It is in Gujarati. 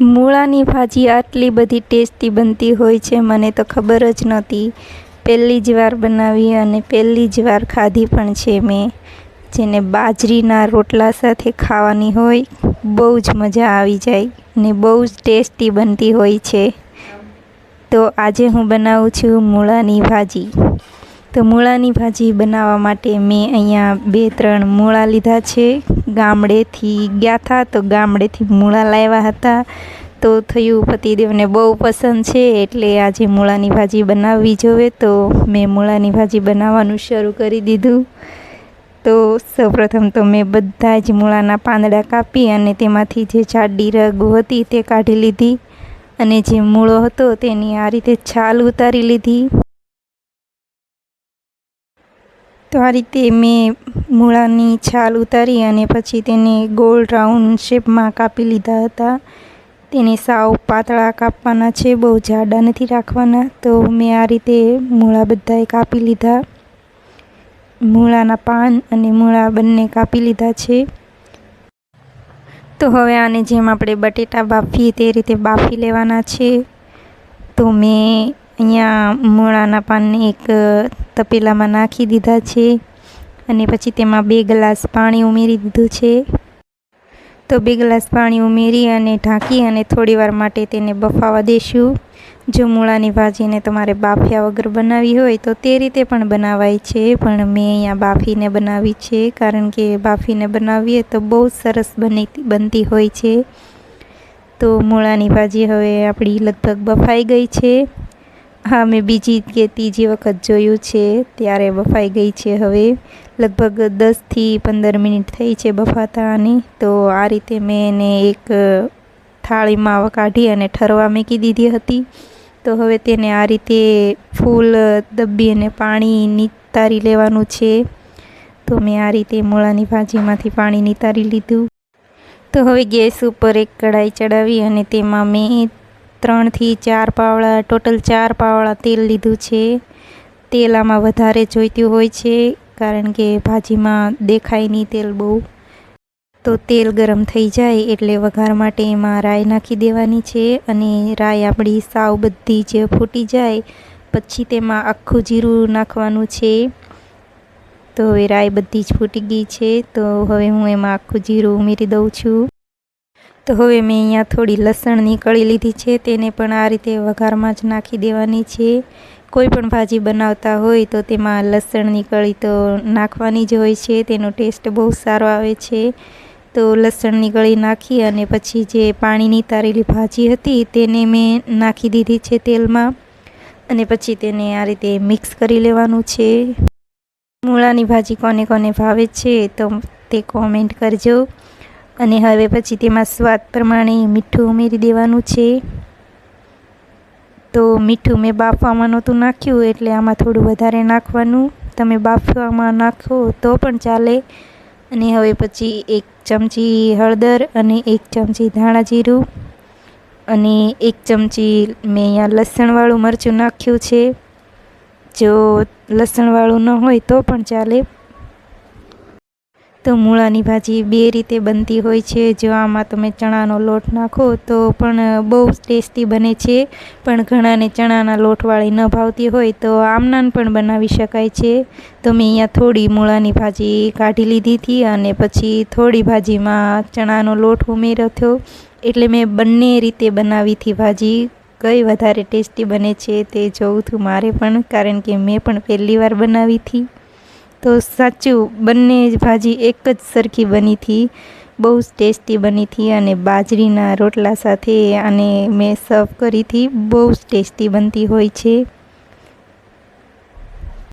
મૂળાની ભાજી આટલી બધી ટેસ્ટી બનતી હોય છે, મને તો ખબર જ નહોતી. પહેલી જ વાર બનાવી અને પહેલી જ વાર ખાધી પણ છે મેં. જેને બાજરીના રોટલા સાથે ખાવાની હોય, બહુ જ મજા આવી જાય ને બહુ જ ટેસ્ટી બનતી હોય છે. તો આજે હું બનાવું છું મૂળાની ભાજી. તો મૂળાની ભાજી બનાવવા માટે મેં અહીંયા બે ત્રણ મૂળા લીધા છે. ગામડેથી ગયા હતા તો ગામડેથી મૂળા લાવ્યા હતા. તો થયું પતિદેવને બહુ પસંદ છે એટલે આજે મૂળાની ભાજી બનાવવી જોઈએ તો મેં મૂળાની ભાજી બનાવવાનું શરૂ કરી દીધું. તો સૌપ્રથમ તો મેં બધા જ મૂળાના પાંદડા કાપી અને તેમાંથી જે જાડી રગ હતી તે કાઢી લીધી. અને જે મૂળો હતો તેની આ રીતે છાલ ઉતારી લીધી. તો આ રીતે મેં મૂળાની છાલ ઉતારી અને પછી તેને ગોળ રાઉન્ડ શેપમાં કાપી લીધા હતા. તેને સાવ પાતળા કાપવાના છે, બહુ જાડા નથી રાખવાના. તો મેં આ રીતે મૂળા બધાએ કાપી લીધા. મૂળાના પાન અને મૂળા બંને કાપી લીધા છે. તો હવે આને જેમ આપણે બટેટા બાફીએ તે રીતે બાફી લેવાના છે. તો મેં અહીંયા મૂળાના પાનને એક તપેલામાં નાખી દીધા છે અને પછી તેમાં બે ગ્લાસ પાણી ઉમેરી દીધું છે. તો બે ગ્લાસ પાણી ઉમેરી અને ઢાંકી અને થોડીવાર માટે તેને બફાવા દેશું. જો મૂળાની ભાજીને તમારે બાફ્યા વગર બનાવી હોય તો તે રીતે પણ બનાવાય છે, પણ મેં અહીંયા બાફીને બનાવી છે, કારણ કે બાફીને બનાવીએ તો બહુ સરસ બની બનતી હોય છે. તો મૂળાની ભાજી હવે આપણી લગભગ બફાઈ ગઈ છે. હા, મેં બીજી કે ત્રીજી વખત જોયું છે, ત્યારે બફાઈ ગઈ છે હવે. લગભગ દસથી પંદર મિનિટ થઈ છે બફાતાની, તો આ રીતે મેં એને એક થાળીમાં કાઢી અને ઠરવા મૂકી દીધી હતી. તો હવે તેને આ રીતે ફૂલ દબ્બી અને પાણી નિતારી લેવાનું છે. તો મેં આ રીતે મૂળાની ભાજીમાંથી પાણી નિતારી લીધું. તો હવે ગેસ ઉપર એક કઢાઈ ચડાવી અને તેમાં મેં ત્રણથી ચાર પાવડા, ટોટલ ચાર પાવડા તેલ લીધું છે. તેલ આમાં વધારે જોઈતું હોય છે, કારણ કે ભાજીમાં દેખાય નહીં તેલ બહુ. તો તેલ ગરમ થઈ જાય એટલે વઘાર માટે એમાં રાઈ નાખી દેવાની છે અને રાઈ આપણી સાવ બધી જ ફૂટી જાય, પછી તેમાં આખું જીરું નાખવાનું છે. તો હવે રાઈ બધી જ ફૂટી ગઈ છે, તો હવે હું એમાં આખું જીરું ઉમેરી દઉં છું. તો હવે મેં અહીંયા થોડી લસણની કળી લીધી છે, તેને પણ આ રીતે વઘારમાં જ નાખી દેવાની છે. કોઈ પણ ભાજી બનાવતા હોય તો તેમાં લસણની કળી તો નાખવાની જ હોય છે, તેનો ટેસ્ટ બહુ સારો આવે છે. તો લસણની કળી નાખી અને પછી જે પાણીની તારેલી ભાજી હતી તેને મેં નાખી દીધી છે તેલમાં અને પછી તેને આ રીતે મિક્સ કરી લેવાનું છે. મૂળાની ભાજી કોને કોને ભાવે છે તો તે કોમેન્ટ કરજો. અને હવે પછી તેમાં સ્વાદ પ્રમાણે મીઠું ઉમેરી દેવાનું છે. તો મીઠું મેં બાફવામાં નહોતું નાખ્યું, એટલે આમાં થોડું વધારે નાખવાનું. તમે બાફવામાં નાખો તો પણ ચાલે. અને હવે પછી એક ચમચી હળદર અને એક ચમચી ધાણા જીરું અને એક ચમચી મેં અહીંયા લસણવાળું મરચું નાખ્યું છે. જો લસણવાળું ન હોય તો પણ ચાલે. તો મૂળાની ભાજી બે રીતે બનતી હોય છે. જો આમાં તમે ચણાનો લોટ નાખો તો પણ બહુ ટેસ્ટી બને છે. પણ ઘણાને ચણાના લોટવાળી ન ભાવતી હોય તો આમનાન પણ બનાવી શકાય છે. તો મેં અહીંયા થોડી મૂળાની ભાજી કાઢી લીધી હતી અને પછી થોડી ભાજીમાં ચણાનો લોટ ઉમેર્યો થયો એટલે મેં બંને રીતે બનાવી હતી ભાજી. કઈ વધારે ટેસ્ટી બને છે તે જોઉં છું મારે પણ, કારણ કે મેં પણ પહેલી વાર બનાવી હતી. તો સાચું બંને જ ભાજી એક જ સરખી બની હતી. બહુ જ ટેસ્ટી બની હતી અને બાજરીના રોટલા સાથે આને મેં સર્વ કરી હતી. બહુ જ ટેસ્ટી બનતી હોય છે.